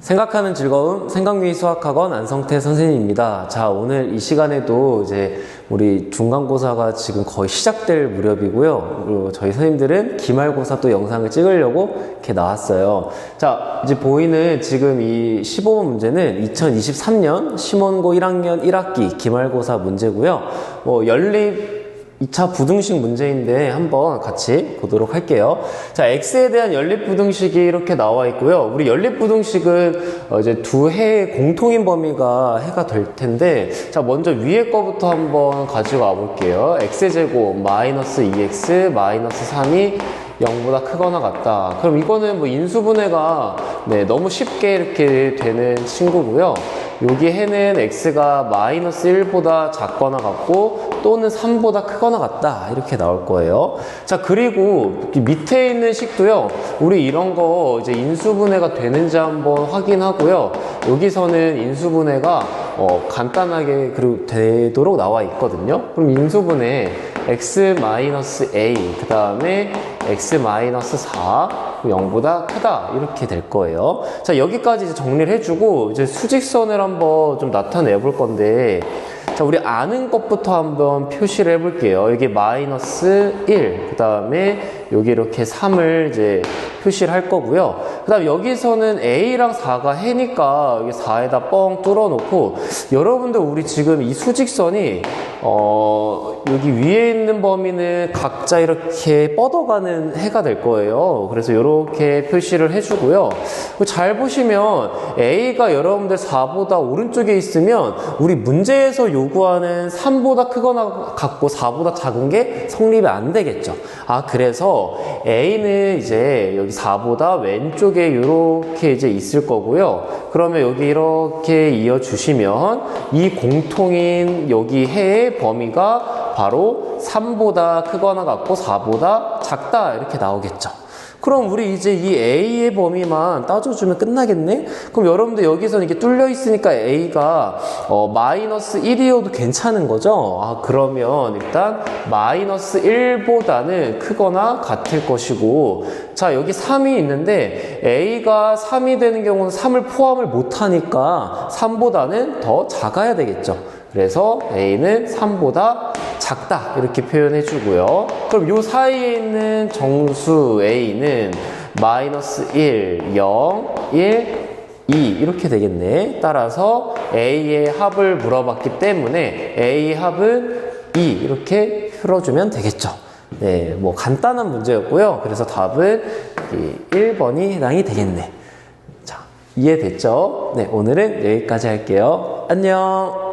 생각하는 즐거움 생각유희 수학학원 안성태 선생님입니다. 자, 오늘 이 시간에도 이제 우리 중간고사가 지금 거의 시작될 무렵이고요. 그리고 저희 선생님들은 기말고사 또 영상을 찍으려고 이렇게 나왔어요. 자, 이제 보이는 지금 이 15번 문제는 2023년 심원고 1학년 1학기 기말고사 문제고요. 뭐 연립 2차 부등식 문제인데 한번 같이 보도록 할게요. 자, x에 대한 연립 부등식이 이렇게 나와 있고요. 우리 연립 부등식은 어, 이제 두 해의 공통인 범위가 해가 될 텐데, 자, 먼저 위에 거부터 한번 가지고 와 볼게요. x제곱 마이너스 2x 마이너스 3이 0보다 크거나 같다. 그럼 이거는 뭐 인수분해가 네, 너무 쉽게 이렇게 되는 친구고요. 여기 해는 x가 마이너스 1보다 작거나 같고 또는 3보다 크거나 같다. 이렇게 나올 거예요. 자 그리고 이 밑에 있는 식도요. 우리 이런 거 이제 인수분해가 되는지 한번 확인하고요. 여기서는 인수분해가 어, 간단하게 되도록 나와 있거든요. 그럼 인수분해 x 마이너스 a 그 다음에 x 마이너스 4 0보다 크다. 이렇게 될 거예요. 자 여기까지 이제 정리를 해주고 이제 수직선을 한번 좀 나타내 볼 건데 자 우리 아는 것부터 한번 표시를 해 볼게요. 여기 마이너스 1 그 다음에 여기 이렇게 3을 이제 표시를 할 거고요 그 다음 여기서는 a랑 4가 해니까 여기 4에다 뻥 뚫어 놓고 여러분들 우리 지금 이 수직선이 어 여기 위에 있는 범위는 각자 이렇게 뻗어가는 해가 될 거예요. 그래서 이렇게 표시를 해주고요. 잘 보시면 A가 여러분들 4보다 오른쪽에 있으면 우리 문제에서 요구하는 3보다 크거나 같고 4보다 작은 게 성립이 안 되겠죠. 아, 그래서 A는 이제 여기 4보다 왼쪽에 이렇게 이제 있을 거고요. 그러면 여기 이렇게 이어주시면 이 공통인 여기 해의 범위가 바로 3보다 크거나 같고 4보다 작다 이렇게 나오겠죠. 그럼 우리 이제 이 A의 범위만 따져주면 끝나겠네? 그럼 여러분들 여기서는 이게 뚫려 있으니까 A가 어, 마이너스 1이어도 괜찮은 거죠? 아, 그러면 일단 마이너스 1보다는 크거나 같을 것이고 자, 여기 3이 있는데 A가 3이 되는 경우는 3을 포함을 못하니까 3보다는 더 작아야 되겠죠. 그래서 A는 3보다 작다 이렇게 표현해 주고요. 그럼 요 사이에 있는 정수 A는 마이너스 1, 0, 1, 2 이렇게 되겠네. 따라서 A의 합을 물어봤기 때문에 A 합은 2 이렇게 풀어주면 되겠죠. 네, 뭐 간단한 문제였고요. 그래서 답은 1번이 해당이 되겠네. 자, 이해됐죠? 네, 오늘은 여기까지 할게요. 안녕!